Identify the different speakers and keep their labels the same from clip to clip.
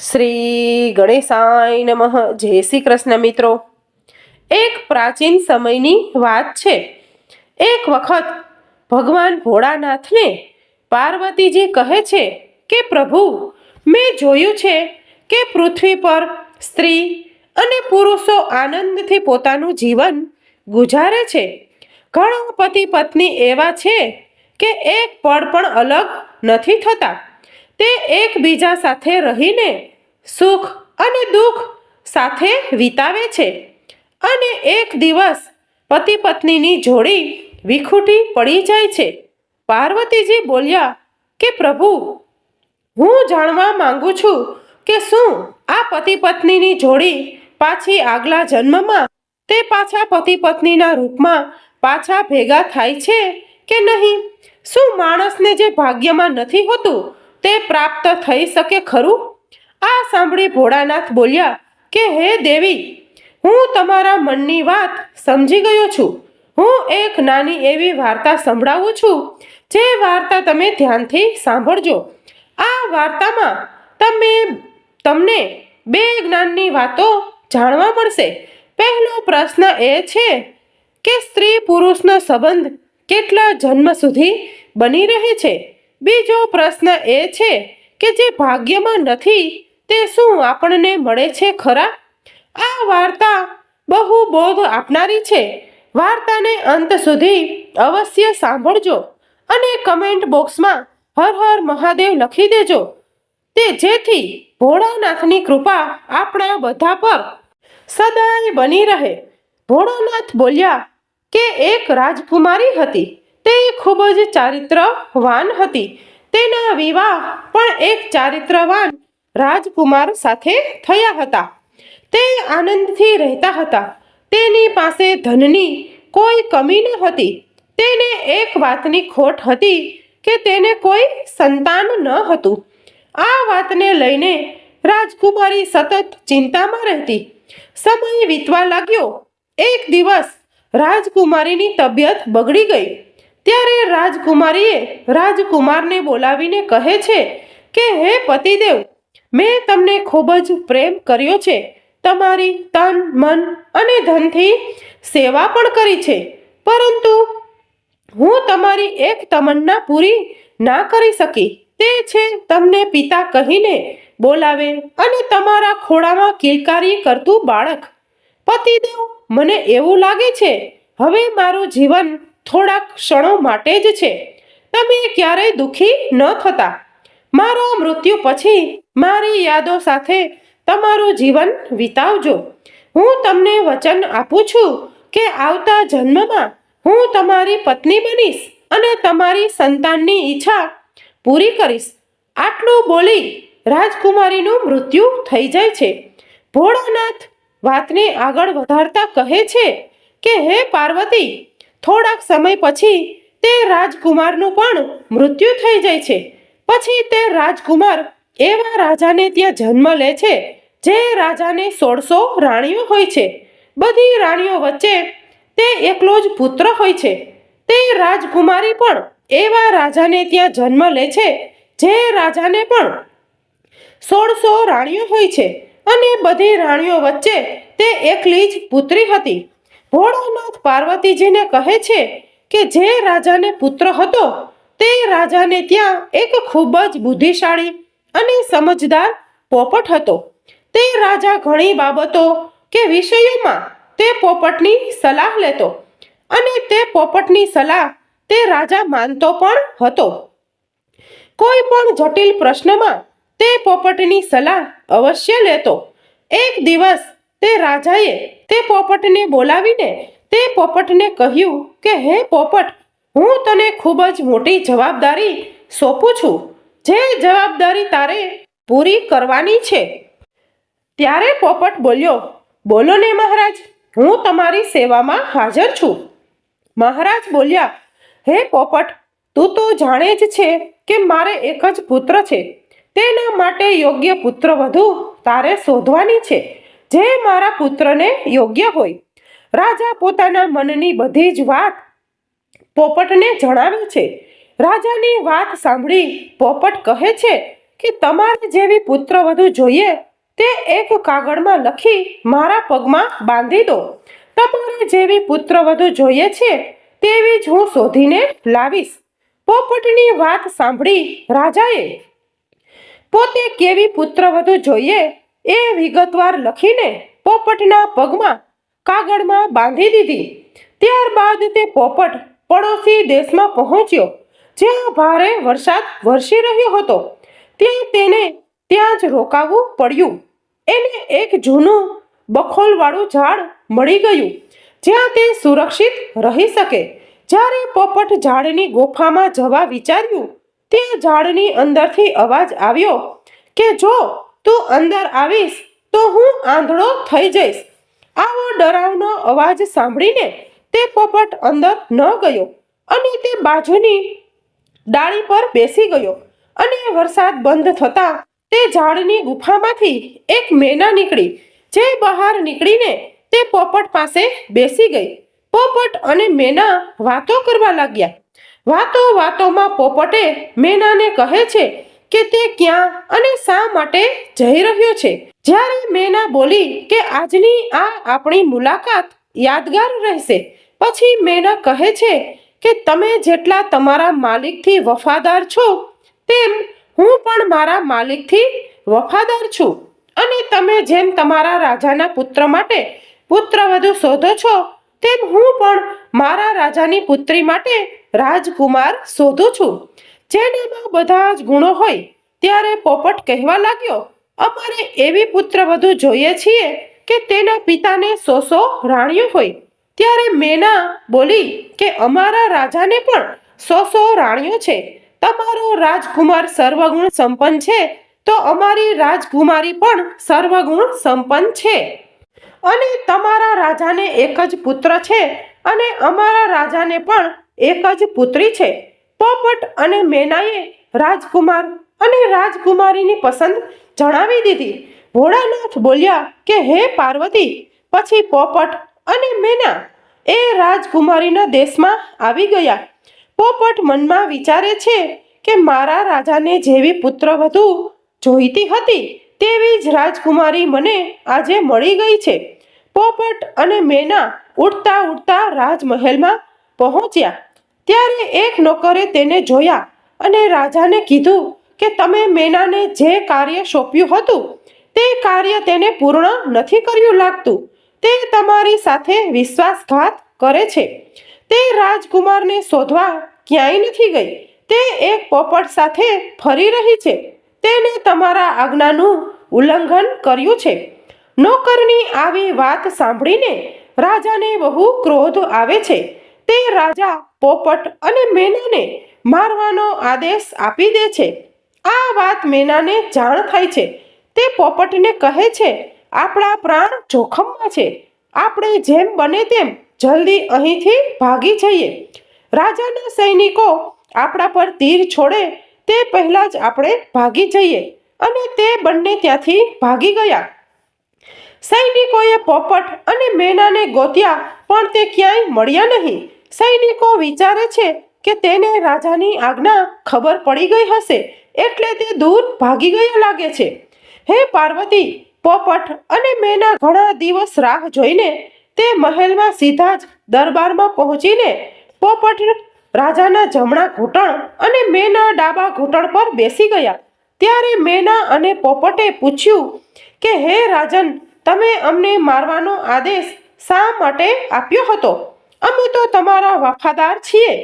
Speaker 1: શ્રી ગણેશાય નમઃ. જય શ્રી કૃષ્ણ મિત્રો. એક પ્રાચીન સમયની વાત છે. એક વખત ભગવાન ભોળાનાથને પાર્વતીજી કહે છે કે, પ્રભુ, મેં જોયું છે કે પૃથ્વી પર સ્ત્રી અને પુરુષો આનંદથી પોતાનું જીવન ગુજારે છે. ઘણા પતિ પત્ની એવા છે કે એક પળ પણ અલગ નથી થતા. તે એકબીજા સાથે રહીને સુખ અને દુઃખ સાથે વિતાવે છે અને એક દિવસ પતિ પત્નીની જોડી વિખૂટી પડી જાય છે. પાર્વતીજી બોલ્યા કે, પ્રભુ, હું જાણવા માંગુ છું કે શું આ પતિ પત્નીની જોડી પાછી આગલા જન્મમાં તે પાછા પતિ પત્નીના રૂપમાં પાછા ભેગા થાય છે કે નહીં? શું માણસને જે ભાગ્યમાં નથી હોતું તે પ્રાપ્ત થઈ શકે ખરું? આ સાંભળી ભોળાનાથ બોલ્યા કે, હે દેવી, હું તમારા મનની વાત સમજી ગયો છું. હું એક નાની એવી વાર્તા સંભળાવું છું. જે વાર્તા તમે ધ્યાનથી સાંભળજો. આ વાર્તામાં તમે, તમને બે જ્ઞાનની વાતો જાણવા મળશે. પહેલો પ્રશ્ન એ છે કે સ્ત્રી પુરુષનો સંબંધ કેટલા જન્મ સુધી બની રહે છે? બીજો પ્રશ્ન એ છે કે જે ભાગ્યમાં નથી, તે શું આપણને મળે છે ખરા? આ વાર્તા બહુ બોધ આપનારી છે. વાર્તાને અંત સુધી અવશ્ય સાંભળજો અને કમેન્ટ બોક્સમાં હર હર મહાદેવ લખી દેજો. તે જેથી ભોળાનાથની કૃપા આપણા બધા પર સદાય બની રહે. ભોળાનાથ બોલ્યા કે એક રાજકુમારી હતી. તે ખૂબ જ ચારિત્રવાન હતી. તેના વિવાહ પણ એક ચારિત્રવાન રાજકુમાર સાથે થયા હતા. તે આનંદથી રહેતા હતા. તેની પાસે ધનની કોઈ કમી ન હતી. તેને એક વાતની ખોટ હતી કે તેને કોઈ સંતાન ન હતું. આ વાતને લઈને રાજકુમારી સતત ચિંતામાં રહેતી. સમય વીતવા લાગ્યો. એક દિવસ રાજકુમારીની તબિયત બગડી ગઈ. ત્યારે રાજકુમારીએ રાજકુમારને બોલાવીને કહે છે કે, હે પતિદેવ, મેં તમને ખૂબ જ પ્રેમ કર્યો છે. તમારી તન, મન અને ધનથી સેવા પણ કરી છે. પરંતુ હું તમારી એક તમન્ના પૂરી ના કરી શકી. તે છે તમને પિતા કહીને બોલાવે અને તમારા ખોળામાં કિલકારી કરતું બાળક. પતિદેવ, મને એવું લાગે છે, હવે મારું જીવન થોડાક ક્ષણો માટે જ છે. તમે ક્યારેય દુઃખી ન થતા. મારો મૃત્યુ પછી મારી યાદો સાથે તમારું જીવન વિતાવજો. હું તમને વચન આપું છું કે આવતા જન્મમાં હું તમારી પત્ની બનીશ અને તમારી સંતાનની ઈચ્છા પૂરી કરીશ. આટલું બોલી રાજકુમારીનું મૃત્યુ થઈ જાય છે. ભોળાનાથ વાતને આગળ વધારતા કહે છે કે, હે પાર્વતી થોડાક સમય પછી તે રાજકુમારનું પણ મૃત્યુ થઈ જાય છે. પછી તે રાજકુમાર એવા રાજાને ત્યાં જન્મ લે છે, જે રાજાને સોળસો રાણીઓ હોય છે. બધી રાણીઓ વચ્ચે તે એકલો જ પુત્ર હોય છે. તે રાજકુમારી પણ એવા રાજાને ત્યાં જન્મ લે છે, જે રાજાને પણ સોળસો રાણીઓ હોય છે. અને બધી રાણીઓ વચ્ચે તે એકલી જ પુત્રી હતી. ભોળાનાથ પાર્વતીજીને કહે છે કે જે રાજાને પુત્ર હતો, તે રાજાને ત્યાં એક ખૂબ જ બુદ્ધિશાળી અને સમજદાર પોપટ હતો. તે રાજા ઘણી બાબતો કે વિષયોમાં તે પોપટની સલાહ લેતો અને તે પોપટની સલાહ તે રાજા માનતો પણ હતો. કોઈ પણ જટિલ પ્રશ્નમાં તે પોપટની સલાહ અવશ્ય લેતો. એક દિવસ તે રાજાએ તે પોપટને બોલાવીને તે પોપટને કહ્યું કે, હે પોપટ, હું તને ખૂબ જ મોટી જવાબદારી સોંપું છું. જે જવાબદારી તારે પૂરી કરવાની છે. ત્યારે પોપટ બોલ્યો, બોલો ને મહારાજ, હું તમારી સેવામાં હાજર છું. મહારાજ બોલ્યા, હે પોપટ, તું તો જાણે જ છે કે મારે એક જ પુત્ર છે. તેના માટે યોગ્ય પુત્ર વધુ તારે શોધવાની છે. જે મારા પુત્રને યોગ્ય હોય. રાજા પોતાના મનની બધી જ વાત પોપટને જણાવે છે. રાજાની વાત સાંભળી પોપટ કહે છે કે તમારે જેવી પુત્ર વધુ જોઈએ તે એક કાગળમાં લખી મારા પગમાં બાંધી દો. તમારે જેવી પુત્ર વધુ જોઈએ છે તેવી જ હું શોધીને લાવીશ. પોપટની વાત સાંભળી રાજાએ પોતે કેવી પુત્રવધુ જોઈએ એ વિગતવાર લખીને પોપટના પગમાં કાગળમાં બાંધી દીધી. ત્યારબાદ તે પોપટ પડોશી દેશમાં પહોંચ્યો, જ્યાં ભારે વરસાદ વરસી રહ્યો હતો. ત્યાં તેને ત્યાં જ રોકાવું પડ્યું. એને એક જૂનું બખોલવાળું ઝાડ મળી ગયું, જ્યાં તે સુરક્ષિત રહી શકે. જ્યારે પોપટ ઝાડની ગુફામાં જવા વિચાર્યું તે ઝાડની અંદરથી અવાજ આવ્યો કે જો તું અંદર આવીશ તો હું આંધળો થઈ જઈશ. આવો ડરાવનો અવાજ સાંભળીને તે પોપટ અંદર ન ગયો અને તે બાજુની ડાળી પર બેસી ગયો અને વરસાદ બંધ થતાં તે ઝાડની ગુફામાંથી એક મેના નીકળી, જે બહાર નીકળીને તે પોપટ પાસે બેસી ગઈ. પોપટ અને મેના વાતો કરવા લાગ્યા. વાતો વાતોમાં પોપટે મેનાને કહે છે કે તે ક્યાં અને શા માટે જઈ રહ્યો છે? જ્યારે મેના બોલી કે આજની આ આપણી મુલાકાત યાદગાર રહેશે, પછી મેના કહે છે કે તમે જેટલા તમારા માલિકથી વફાદાર છો, તેમ હું પણ મારા માલિકથી વફાદાર છું. અને તમે જેમ તમારા રાજાના પુત્ર માટે પુત્રવધુ શોધો છો, તેમ હું પણ મારા રાજાની પુત્રી માટે રાજકુમાર શોધું છું. જેનામાં બધા જ ગુણો હોય, ત્યારે પોપટ કહેવા લાગ્યો, અમારે એવી પુત્રવધુ જોઈએ છીએ કે તેના પિતાને સો સો રાણીઓ હોય. ત્યારે મેના બોલી કે, અમારા રાજાને પણ સો સો રાણીઓ છે. તમારો રાજકુમાર સર્વગુણ સંપન્ન છે, તો અમારી રાજકુમારી પણ સર્વગુણ સંપન્ન છે. અને તમારા રાજાને એક જ પુત્ર છે, અને અમારા રાજાને પણ એક જ પુત્રી છે. પોપટ અને મેનાએ રાજકુમાર અને રાજકુમારીની પસંદ જણાવી દીધી. ભોળાનાથ બોલ્યા કે, હે પાર્વતી, પછી પોપટ અને મેના એ રાજકુમારીના દેશમાં આવી ગયા. પોપટ મનમાં વિચારે છે કે, મારા રાજાને જેવી પુત્રવધુ જોઈતી હતી, તેવી જ રાજકુમારી મને આજે મળી ગઈ છે. પોપટ અને મેના ઉડતા ઉડતા રાજમહેલમાં પહોંચ્યા. ત્યારે એક નોકરે તેને જોયા અને રાજાને કીધું કે તમે મેનાને જે કાર્ય સોંપ્યું હતું, તે કાર્ય તેને પૂર્ણ નથી કર્યું લાગતું. તે તમારી સાથે વિશ્વાસઘાત કરે છે. તે રાજકુમારને શોધવા ક્યાંય નથી ગઈ. તે એક પોપટ સાથે ફરી રહી છે. તેને તમારા આજ્ઞાનું ઉલ્લંઘન કર્યું છે. નોકરની આવી વાત સાંભળીને રાજાને બહુ ક્રોધ આવે છે. તે રાજા પોપટ અને મેનાને મારવાનો આદેશ આપી દે છે. આ વાત મેનાને જાણ થાય છે. તે પોપટને કહે છે, આપણા પ્રાણ જોખમમાં છે. આપણે જેમ બને તેમ જલ્દી અહીંથી ભાગી જઈએ. રાજાના સૈનિકો આપણા પર તીર છોડે, તે પહેલાં જ આપણે ભાગી જઈએ. અને તે બંને ત્યાંથી ભાગી ગયા. સૈનિકોએ પોપટ અને મેનાને ગોત્યા, પણ તે ક્યાંય મળ્યા નહીં. સૈનિકો વિચારે છે કે તેને રાજાની આજ્ઞા ખબર પડી ગઈ હશે એટલે તે દૂર ભાગી ગયો લાગે છે. હે પાર્વતી, પોપટ અને મેના ઘણા દિવસ રાહ જોઈને તે મહેલમાં સીધા જ દરબારમાં પહોંચીને પોપટ રાજાના જમણા ઘૂંટણ અને મેના ડાબા ઘૂંટણ પર બેસી ગયા. ત્યારે મેના અને પોપટે પૂછ્યું કે, હે રાજન, તમે અમને મારવાનો આદેશ શા માટે આપ્યો હતો? અમે તો તમારા વફાદાર છીએ.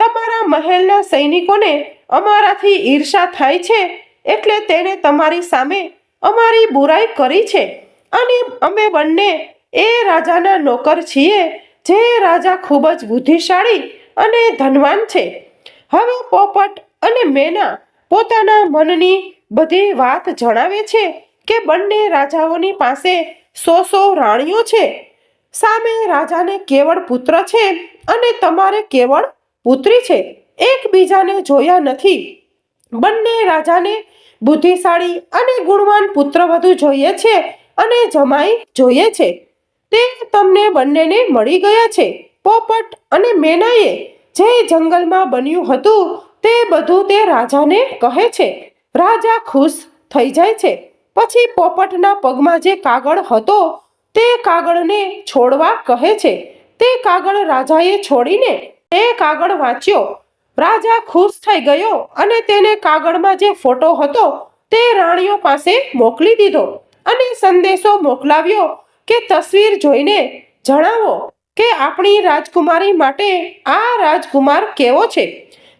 Speaker 1: તમારા મહેલના સૈનિકોને અમારાથી ઈર્ષા થાય છે એટલે તેણે તમારી સામે અમારી બુરાઈ કરી છે. અને અમે બંને એ રાજાના નોકર છીએ, જે રાજા ખૂબ જ બુદ્ધિશાળી અને ધનવાન છે. હવે પોપટ અને મેના પોતાના મનની બધી વાત જણાવે છે કે બંને રાજાઓની પાસે સો સો રાણીઓ છે. સામે રાજાને કેવળ પુત્ર છે અને તમારે કેવળ પુત્રી છે. એકબીજાને જોયા નથી. બંને રાજાને બુદ્ધિશાળી અને ગુણવાન પુત્ર વધુ જોઈએ છે અને જમાઈ જોઈએ છે. તે તમને બંનેને મળી ગયા છે. પોપટ અને મેનાએ જે જંગલમાં બન્યું હતું તે બધું તે રાજાને કહે છે. રાજા ખુશ થઈ જાય છે. પછી પોપટના પગમાં જે કાગળ હતો તે કાગળને છોડવા કહે છે. તે કાગળ રાજાએ છોડીને તે કાગળ વાંચ્યો. રાજા ખુશ થઈ ગયો અને તેને કાગળમાં જે ફોટો હતો તે રાણીઓ પાસે મોકલી દીધો અને સંદેશો મોકલાવ્યો કે તસવીર જોઈને જણાવો કે આપણી રાજકુમારી માટે આ રાજકુમાર કેવો છે.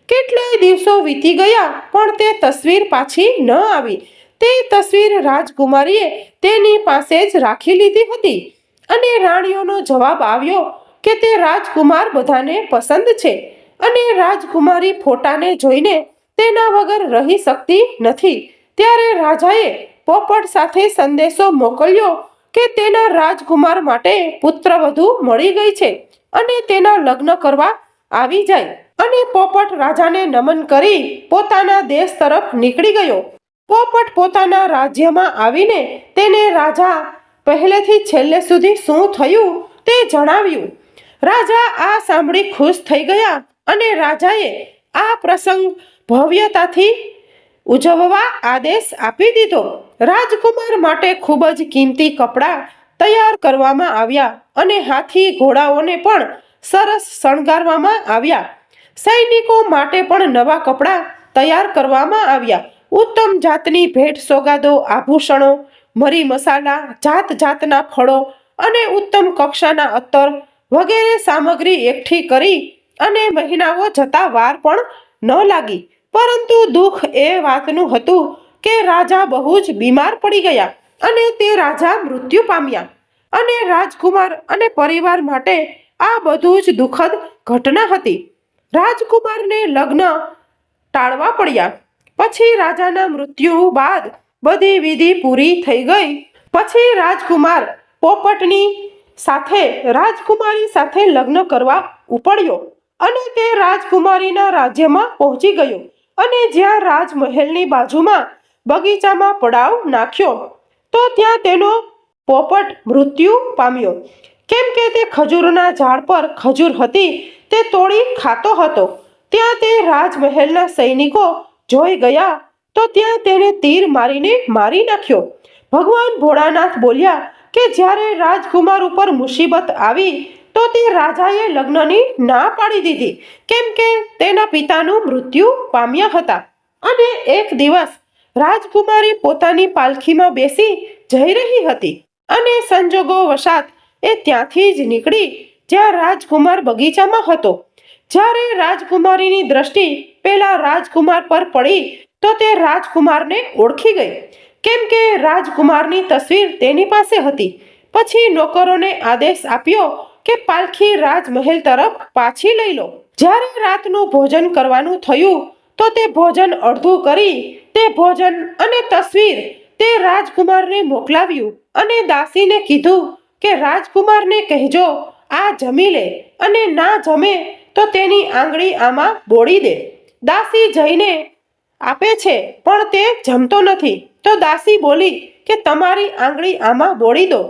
Speaker 1: કેટલાય દિવસો વીતી ગયા પણ તે તસવીર પાછી ન આવી. તે તસવીર રાજકુમારીએ તેની પાસે જ રાખી લીધી હતી. અને રાણીઓનો જવાબ આવ્યો કે તે રાજકુમાર બધાને પસંદ છે અને રાજકુમારી ફોટાને જોઈને તેના વગર રહી શકતી નથી. ત્યારે રાજાએ પોપટ સાથે સંદેશો મોકલ્યો કે તેના રાજકુમાર માટે પુત્રવધુ મળી ગઈ છે અને તેના લગ્ન કરવા આવી જાય. અને પોપટ રાજાને નમન કરી પોતાના દેશ તરફ નીકળી ગયો. પોપટ પોતાના રાજ્યમાં આવીને તેને રાજા પહેલેથી છેલ્લે સુધી શું થયું તે જણાવ્યું. રાજા આ સાંભળી ખુશ થઈ ગયા અને રાજાએ આ પ્રસંગ ભવ્યતાથી ઉજવવા આદેશ આપી દીધો. રાજકુમાર માટે ખૂબ જ કિંમતી કપડાં તૈયાર કરવામાં આવ્યા અને હાથી ઘોડાઓને પણ સરસ શણગારવામાં આવ્યા. સૈનિકો માટે પણ નવા કપડાં તૈયાર કરવામાં આવ્યા. ઉત્તમ જાતની ભેટ સોગાદો, આભૂષણો, મરી મસાલા, જાત જાતના ફળો અને ઉત્તમ કક્ષાના અત્તર વગેરે સામગ્રી એકઠી કરી અને મહિનાઓ જતા વાર પણ ન લાગી. પરંતુ દુઃખ એ વાતનું હતું કે રાજા બહુ જ બીમાર પડી ગયા અને તે રાજા મૃત્યુ પામ્યા. અને રાજકુમાર અને પરિવાર માટે આ બધું જ દુઃખદ ઘટના હતી. રાજકુમારને લગ્ન ટાળવા પડ્યા. પછી રાજાના મૃત્યુ બાદ બધી વિધિ પૂરી થઈ ગઈ. પછી રાજકુમાર પોપટની સાથે, રાજકુમારી સાથે લગ્ન કરવા ઉપડ્યો અને તે રાજકુમારીના રાજ્યમાં પહોંચી ગયો અને જ્યાં રાજમહેલની બાજુમાં બગીચામાં પડાવ નાખ્યો, તો ત્યાં તેનો પોપટ મૃત્યુ પામ્યો. કેમ કે તે ખજૂરના ઝાડ પર ખજૂર હતી, તે તોડી ખાતો હતો. ત્યાં તે રાજમહેલના સૈનિકો જોઈ ગયા તો ત્યાં તેને તીર મારીને મારી નાખ્યો. ભગવાન ભોળાનાથ બોલ્યા કે જ્યારે રાજકુમાર ઉપર મુસીબત આવી તો તે રાજાએ લગ્નની ના પાડી દીધી, કેમ કે તેના પિતાનું મૃત્યુ પામ્યા હતા. અને એક દિવસ રાજકુમારી પોતાની પાલખીમાં બેસી જઈ રહી હતી અને સંજોગો વસાત એ ત્યાંથી જ નીકળી જ્યાં રાજકુમાર બગીચામાં હતો. જ્યારે રાજકુમારીની દ્રષ્ટિ પેલા રાજકુમાર પર પડી, તો તે રાજકુમારને ઓળખી ગઈ. કેમ કે રાજકુમારની તસવીર તેની પાસે હતી. પછી નોકરોને આદેશ આપ્યો કે પાલખી રાજમહેલ તરફ પાછી લઈ લો. જ્યારે રાતનું ભોજન કરવાનું થયું, તો તે ભોજન અડધું કરી, તે ભોજન અને તસવીર તે રાજકુમારને મોકલાવ્યું અને દાસીને કીધું કે, રાજકુમારને કહેજો, આ જમી લે અને ના જમે તો તેની આંગળી આમાં બોળી દે. દાસી જઈને આપે છે, પણ તે જમતો નથી. તો દાસી બોલી કે તમારી આંગળી આમાં બોળી દો.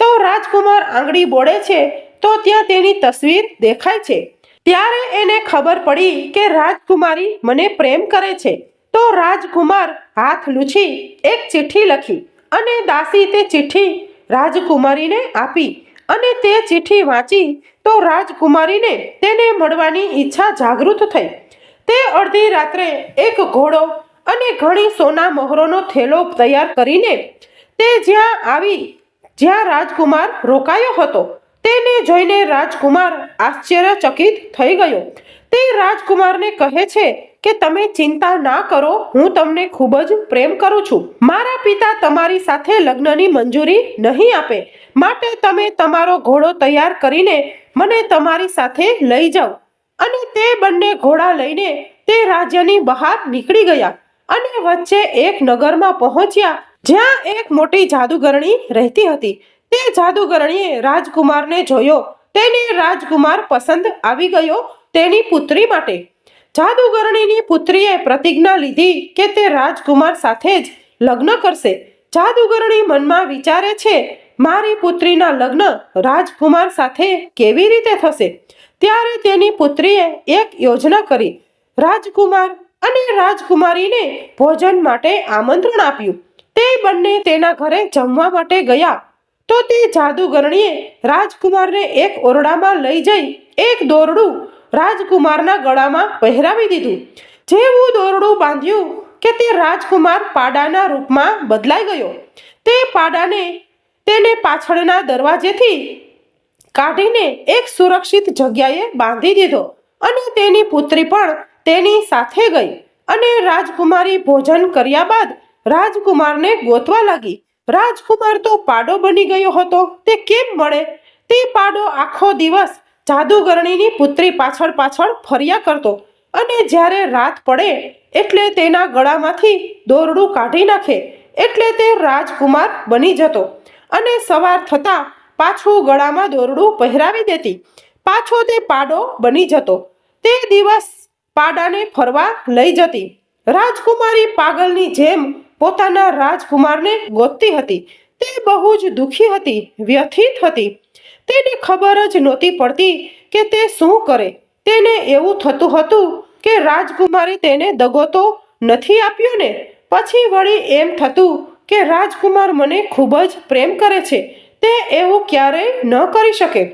Speaker 1: તો રાજકુમાર આંગળી બોળે છે, તો ત્યાં તેની તસવીર દેખાય છે. ત્યારે એને ખબર પડી કે રાજકુમારી મને પ્રેમ કરે છે. તો રાજકુમાર હાથ લૂછી, એક ચિઠ્ઠી લખી અને દાસી તે ચિઠ્ઠી રાજકુમારીને આપી અને તે ચિઠ્ઠી વાંચી તો રાજકુમારીને તેને મળવાની ઈચ્છા જાગૃત થઈ. તે અડધી રાત્રે એક ઘોડો અને ઘણી સોના મહોરોનો થેલો તૈયાર કરીને તે જ્યાં આવી, જ્યાં રાજકુમાર રોકાયો હતો, તેને જોઈને રાજકુમાર આશ્ચર્યચકિત થઈ ગયો. તે રાજકુમારને કહે છે કે તમે ચિંતા ના કરો, હું તમને ખૂબ જ પ્રેમ કરું છું. મારા પિતા તમારી સાથે લગ્નની મંજૂરી નહીં આપે. માટે તમે તમારો ઘોડો તૈયાર કરીને મને તમારી સાથે લઈ જાઓ. અને તે બંને ઘોડા લઈને તે રાજ્યની બહાર નીકળી ગયા અને વચ્ચે એક નગરમાં પહોંચ્યા, જ્યાં એક મોટી જાદુગરણી રહેતી હતી. તે જાદુગરણીએ રાજકુમારને જોયો. તેને રાજકુમાર પસંદ આવી ગયો તેની પુત્રી માટે. જાદુગરણીની પુત્રીએ પ્રતિજ્ઞા લીધી કે તે રાજકુમાર સાથે જ લગ્ન કરશે. જાદુગરણી મનમાં વિચારે છે, મારી પુત્રીના લગ્ન રાજકુમાર સાથે કેવી રીતે થશે? ત્યારે તેની પુત્રીએ એક યોજના કરી, રાજકુમાર અને રાજકુમારીને ભોજન માટે આમંત્રણ આપ્યું. તે બંને તેના ઘરે જમવા માટે ગયા. તો તે જાદુગરણીએ રાજકુમારને એક ઓરડામાં લઈ જઈ, એક દોરડું રાજકુમારના ગળામાં પહેરાવી દીધું. જેવું દોરડું બાંધ્યું કે તે રાજકુમાર પાડાના રૂપમાં બદલાઈ ગયો. તે પાડાને તેને પાછળના દરવાજેથી કાઢીને એક સુરક્ષિત જગ્યાએ બાંધી દીધો અને તેની પુત્રી પણ તેની સાથે ગઈ અને રાજકુમારી ભોજન કર્યા બાદ રાજકુમારને ગોતવા લાગી. રાજકુમાર તો પાડો બની ગયો હતો. તે કેમ મળે? તે પાડો આખો દિવસ જાદુગરણીની પુત્રી પાછળ પાછળ ફર્યા કરતો અને જ્યારે રાત પડે એટલે તેના ગળામાંથી દોરડું કાઢી નાખે એટલે તે રાજકુમાર બની જતો અને સવાર થતાં પાછું ગળામાં દોરડું પહેરાવી દેતી. પાછો તે પાડો બની જતો. તે દિવસ પાડાને ફરવા લઈ જતી. રાજકુમારી પાગલની જેમ પોતાના રાજકુમારને ગોતતી હતી. તે બહુ જ દુઃખી હતી, વ્યથિત હતી. તેને ખબર જ નહોતી પડતી કે તે શું કરે. તેને એવું થતું હતું કે રાજકુમારી તેને દગો તો નથી આપ્યો ને? પછી વળી એમ થતું કે રાજકુમાર મને ખૂબ જ પ્રેમ કરે છે, તે એવું ક્યારેય ન કરી શકે.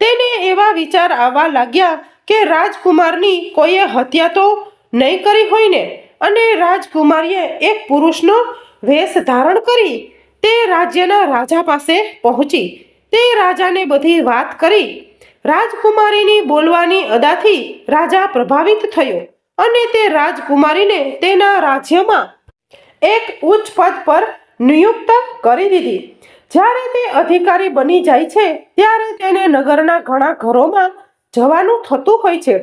Speaker 1: તેને એવા વિચાર આવવા લાગ્યા કે રાજકુમારની કોઈએ હત્યા તો નહીં કરી હોય ને? અને રાજકુમારીએ એક પુરુષનો વેશ ધારણ કરી તે રાજ્યના રાજા પાસે પહોંચી. તે રાજાને બધી વાત કરી. રાજકુમારીની બોલવાની અદાથી રાજા પ્રભાવિત થયો અને તે રાજકુમારીને તેના રાજ્યમાં એક ઉચ્ચ પદ પર નિયુક્ત કરી દીધી. જ્યારે તે અધિકારી બની જાય છે, ત્યારે તેને નગરના ઘણા ઘરોમાં જવાનું થતું હોય છે.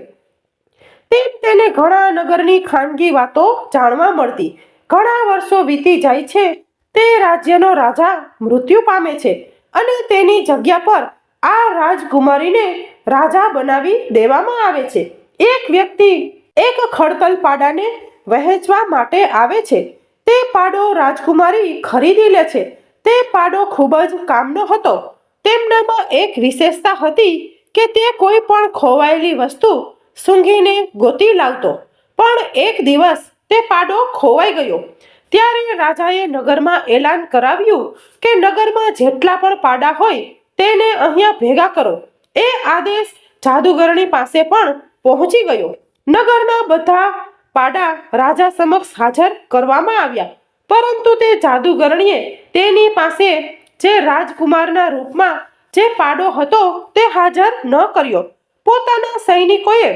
Speaker 1: તેમ તેને ઘણા નગરની ખાનગી વાતો જાણવા મળતી. ઘણા વર્ષો વીતી જાય છે, તે રાજ્યનો રાજા મૃત્યુ પામે છે. અને તેની જગ્યા પર આ રાજકુમારીને રાજા બનાવી દેવામાં આવે છે. એક વ્યક્તિ એક ખડતલ પાડાને વહેંચવા માટે આવે છે. તે પાડો રાજકુમારી ખરીદી લે છે. તે પાડો ખૂબ જ કામનો હતો. તેમનામાં એક વિશેષતા હતી કે તે કોઈ પણ ખોવાયેલી વસ્તુ સૂંઘીને ગોતી લાવતો. પણ એક દિવસ તે પાડો ખોવાઈ ગયો. ત્યારે રાજાએ નગરમાં એલાન કરાવ્યું કે નગરમાં જેટલા પણ પાડા હોય તેને અહીંયા ભેગા કરો. એ આદેશ જાદુગરણી પાસે પણ પહોંચી ગયો. નગરના બધા પાડા રાજા સમક્ષ હાજર કરવામાં આવ્યા. પરંતુ તે જાદુગરણીએ તેની પાસે જે રાજકુમારના રૂપમાં જે પાડો હતો તે હાજર ન કર્યો. પોતાના સૈનિકોએ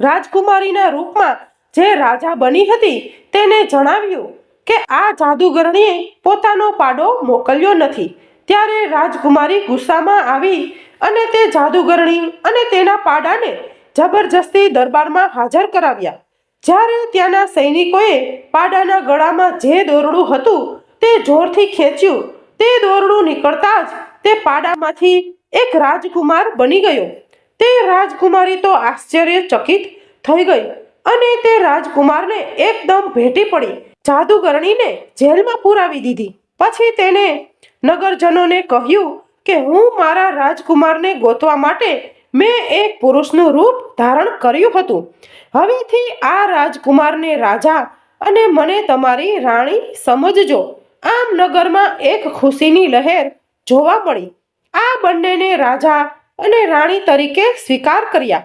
Speaker 1: રાજકુમારીના રૂપમાં જે રાજા બની હતી તેને જણાવ્યું કે આ જાદુગરણીએ પોતાનો પાડો મોકલ્યો નથી. ત્યારે રાજકુમારી ગુસ્સામાં આવી અને તે જાદુગરણી અને તેના પાડાને જબરજસ્તી દરબારમાં હાજર કરાવ્યા. જ્યારે ત્યાંના સૈનિકોએ પાડાના ગળામાં જે દોરડું હતું તે જોરથી ખેંચ્યું. તે દોરડું નીકળતા જ તે પાડામાંથી એક રાજકુમાર બની ગયો. તે રાજકુમારી તો આશ્ચર્યચકિત થઈ ગઈ અને તે રાજકુમારને એકદમ ભેટી પડી. જાદુગરણીને જેલમાં પુરાવી દીધી. પછી તેને નગરજનોને કહ્યું કે હું મારા રાજકુમારને ગોતવા માટે મેં એક પુરુષનું રૂપ ધારણ કર્યું હતું. હવેથી આ રાજકુમારને રાજા અને મને તમારી રાણી સમજજો. આમ નગરમાં એક ખુશીની લહેર જોવા મળી. આ બંનેને રાજા અને રાણી તરીકે સ્વીકાર કર્યા.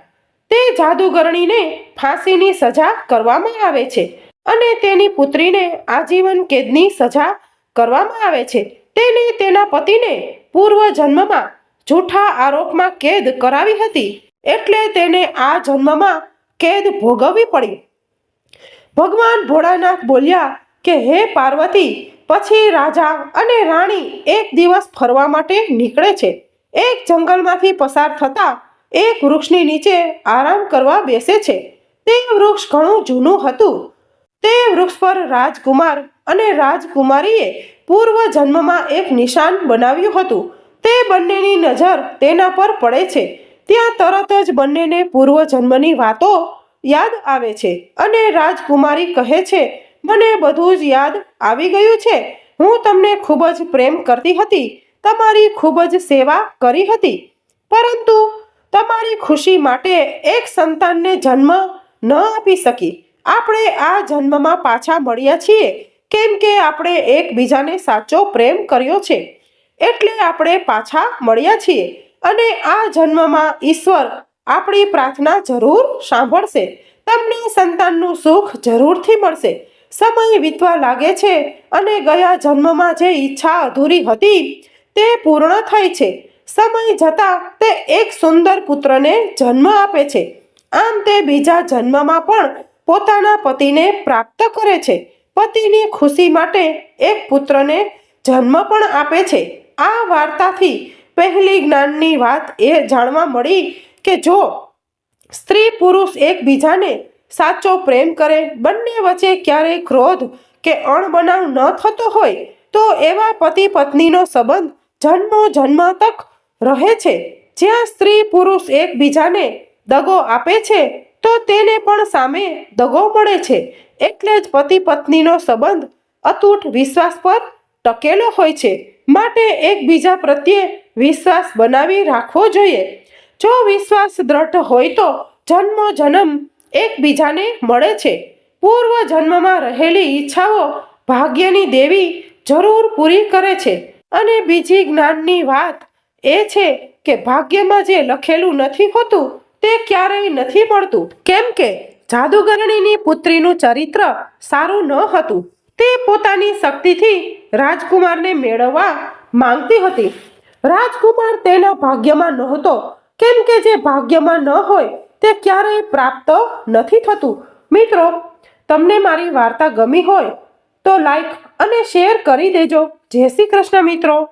Speaker 1: તે જાદુગરણીને ફાંસીની સજા કરવામાં આવે છે. અને તેની પુત્રીને આજીવન કેદની સજા કરવામાં આવે છે. તેને તેના પતિને પૂર્વ જન્મમાં જૂઠા આરોપમાં કેદ કરાવી હતી. એટલે તેને આ જન્મમાં કેદ ભોગવવી પડી. ભગવાન ભોળાનાથ બોલ્યા કે, હે પાર્વતી, પછી રાજા અને રાણી એક દિવસ ફરવા માટે નીકળે છે. એક જંગલમાંથી પસાર થતા એક વૃક્ષની નીચે આરામ કરવા બેસે છે. તે વૃક્ષ ઘણું જૂનું હતું. તે વૃક્ષ પર રાજકુમાર અને રાજકુમારીએ પૂર્વ જન્મમાં એક નિશાન બનાવ્યું હતું. તે બંનેની નજર તેના પર પડે છે. ત્યાં તરત જ બંનેને પૂર્વ જન્મની વાતો યાદ આવે છે અને રાજકુમારી કહે છે, મને બધું જ યાદ આવી ગયું છે. હું તમને ખૂબ જ પ્રેમ કરતી હતી. તમારી ખૂબ જ સેવા કરી હતી. પરંતુ તમારી ખુશી માટે એક સંતાનને જન્મ ન આપી શકી. આપણે આ જન્મમાં પાછા મળ્યા છીએ. કેમ કે આપણે એકબીજાને સાચો પ્રેમ કર્યો છે. એટલે આપણે પાછા મળ્યા છીએ. અને આ જન્મમાં ઈશ્વર આપણી પ્રાર્થના જરૂર સાંભળશે. તમને સંતાનનું સુખ જરૂરથી મળશે. સમય વીતવા લાગે છે અને ગયા જન્મમાં જે ઈચ્છા અધૂરી હતી તે પૂર્ણ થઈ છે. સમય જતાં તે એક સુંદર પુત્રને જન્મ આપે છે. આમ તે બીજા જન્મમાં પણ પોતાના પતિને પ્રાપ્ત કરે છે. પતિની ખુશી માટે એક પુત્રને જન્મ પણ આપે છે. આ વાર્તાથી પહેલી જ્ઞાનની વાત એ જાણવા મળી કે જો સ્ત્રી પુરુષ એકબીજાને સાચો પ્રેમ કરે, બંને વચ્ચે ક્યારેય ક્રોધ કે અણબનાવ ન થતો હોય, તો એવા પતિ પત્નીનો સંબંધ જન્મો જન્મ તક રહે છે. જ્યાં સ્ત્રી પુરુષ એકબીજાને દગો આપે છે તો તેને પણ સામે દગો મળે છે. એટલે જ પતિ પત્નીનો સંબંધ અતૂટ વિશ્વાસ પર ટકેલો હોય છે. માટે એકબીજા પ્રત્યે વિશ્વાસ બનાવી રાખવો જોઈએ. જો વિશ્વાસ દ્રઢ હોય તો જન્મો જન્મ એકબીજાને મળે છે. પૂર્વ જન્મમાં રહેલી ઈચ્છાઓ ભાગ્યની દેવી જરૂર પૂરી કરે છે. અને બીજી જ્ઞાનની વાત એ છે કે ભાગ્યમાં જે લખેલું નથી હોતું તે ક્યારેય નથી મળતું કેમ કે જાદુગરણીની પુત્રીનું ચરિત્ર સારું ન હતું. તે પોતાની શક્તિથી રાજકુમારને મેળવવા માંગતી હતી. રાજકુમાર તેના ભાગ્યમાં નહોતો. કેમ કે જે ભાગ્યમાં ન હોય તે ક્યારેય પ્રાપ્ત નથી થતું. મિત્રો, તમને મારી વાર્તા ગમી હોય તો લાઈક અને શેર કરી દેજો. જય શ્રી કૃષ્ણ મિત્રો.